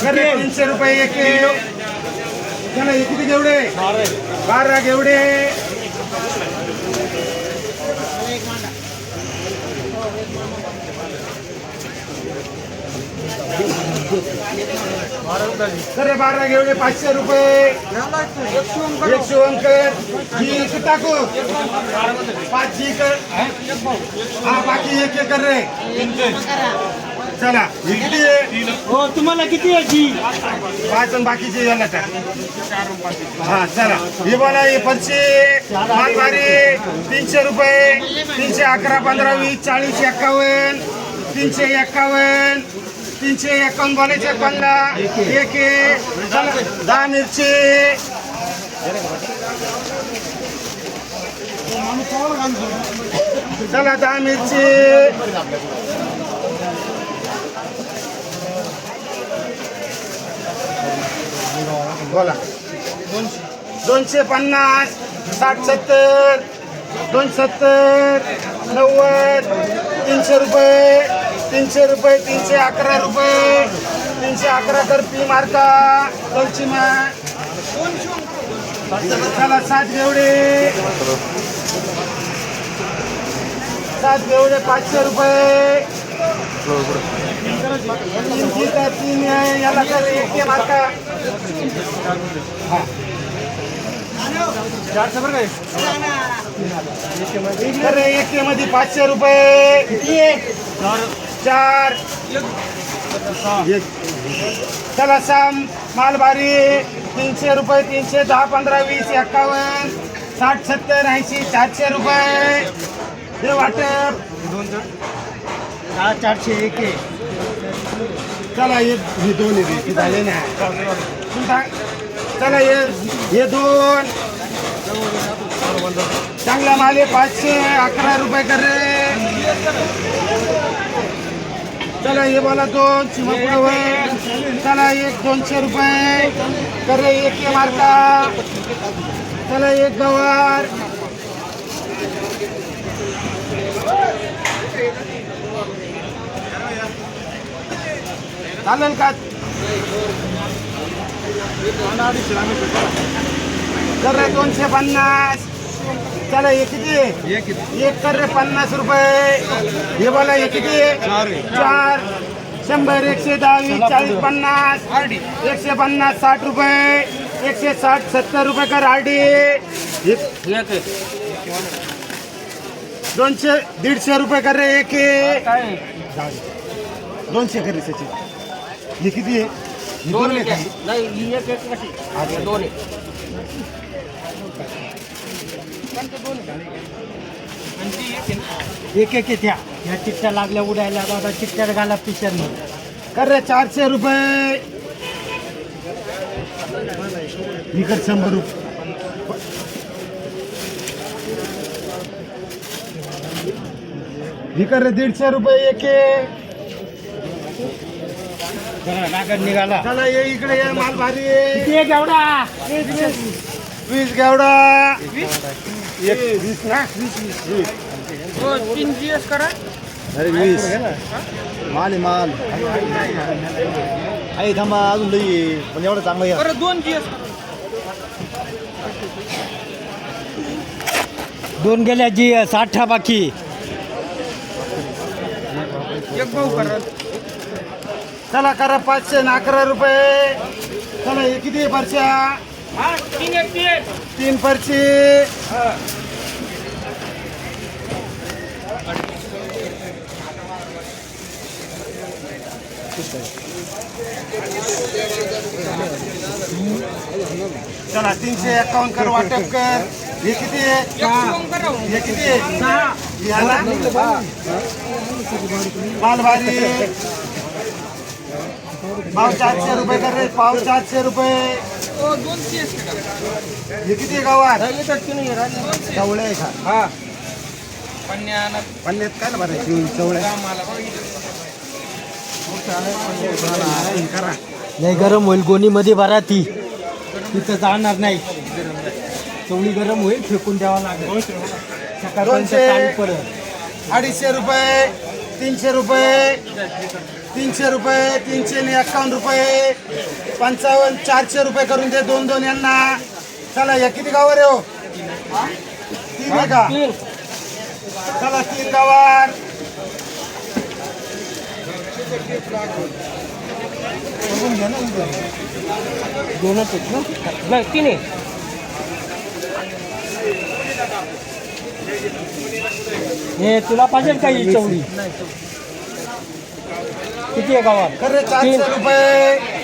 तीनशे रुपये एक चला एक किती घेवडे बारा घेवडे खरे बारा घेवडे पाचशे रुपये. एक शिवंकर ही एक टाकू. पाच जी कर. हा बाकी एक एक कर रे. चला ही किती आहे हो तुम्हाला किती याची पाच आणि बाकीचे याला टाक. हा चला. हे बोला हे पंचशे मालवारी तीनशे रुपये. तीनशे अकरा पंधरा वीस चाळीस एक्कावन्न. तीनशे एक्कावन्न. तीनशे एकावन्न बोलायचे पन्ना एक दहा मिरची. चला दहा मिरची. बोला. दोनशे पन्नास साठ सत्तर दोन सत्तर नव्वद तीनशे रुपये. तीनशे रुपये तीनशे अकरा रुपये. तीनशे अकरा तर पी मार्का दोनशे मा. सात घेवडे सात घेवडे पाचशे रुपये. तीन ठीक तीन आहे. याला तर एक आहे मार्का काय एक मध्ये पाचशे रुपये. चार. एक. चला साम. मालबारी तीनशे रुपये तीनशे दहा पंधरा वीस एक्कावन्न साठ सत्तर ऐंशी चारशे रुपये. हे वाटप दहा चारशे एक चला हे हे दोन झाले ना. तुमचा चला हे हे दोन. चांगला माल पाचशे अकरा रुपये कर रे चला हे मला दोन चिमकुडावर चला एक दोनशे रुपये. तर एक हे मार्का. चला एक गवार. चालेल का? कर दोनशे पन्नास. चला हे किती आहे? एक कर रे पन्नास रुपये. हे बोला हे किती आहे? चार शंभर एकशे दहावीस चाळीस पन्नास. एकशे पन्नास साठ रुपये. एकशे साठ सत्तर रुपये कर आरडी. दोनशे दीडशे रुपये कर रे एक आहे. दोनशे कर रे सचिन. हे किती आहे? हे दोन आहे का? एक एक येत्या ह्या चिठ्ठ्या लागल्या उडायला बाबा चिठ्ठ्या घाला पिशर कर रे चारशे रुपये. कर शंभर रुपये कर रे दीडशे रुपये एक. नागड निघाला. चला ये इकडे ये माल भारी. आहे. वीस घेवडा एक वीस ना? वीस वीस वीस. तीन जी एस करा. अरे वीस. माल आहे माल. आई थांबा अजून लई. पण एवढं चांगलं या बरं दोन जी एस दोन गेल्या जी एस अठरा बाकी. एक भाऊ करा. चला करा पाचशे अकरा रुपये. चला हे किती आहे परच्या तीन परची चला तीनशे एकावन्न कर वाटप कर. हे किती आहे? हे किती आहे? भारी पाव चारशे रुपये कर रे पाव चारशे रुपये. हे किती गावात? चवळे आहे का? हा. पन्न्यात काय ना बरं चवळे. नाही गरम होईल गोणीमध्ये भरा ती. तिथं जाणार नाही. चवळी गरम होईल फेकून द्यावा लागेल. दोनशे. अडीचशे रुपये तीनशे रुपये. तीनशे रुपये तीनशे एक्कावन्न रुपये. पंचावन्न चारशे रुपये करून दे दोन दोन यांना. चला या किती गावर आहे हो? तीन आहे का? चला तीन उद्या. दोनच आहेत ना? नाही तीन आहे. हे तुला पाहिजे का ही चवळी. किती आहे गावात? तीन रुपये.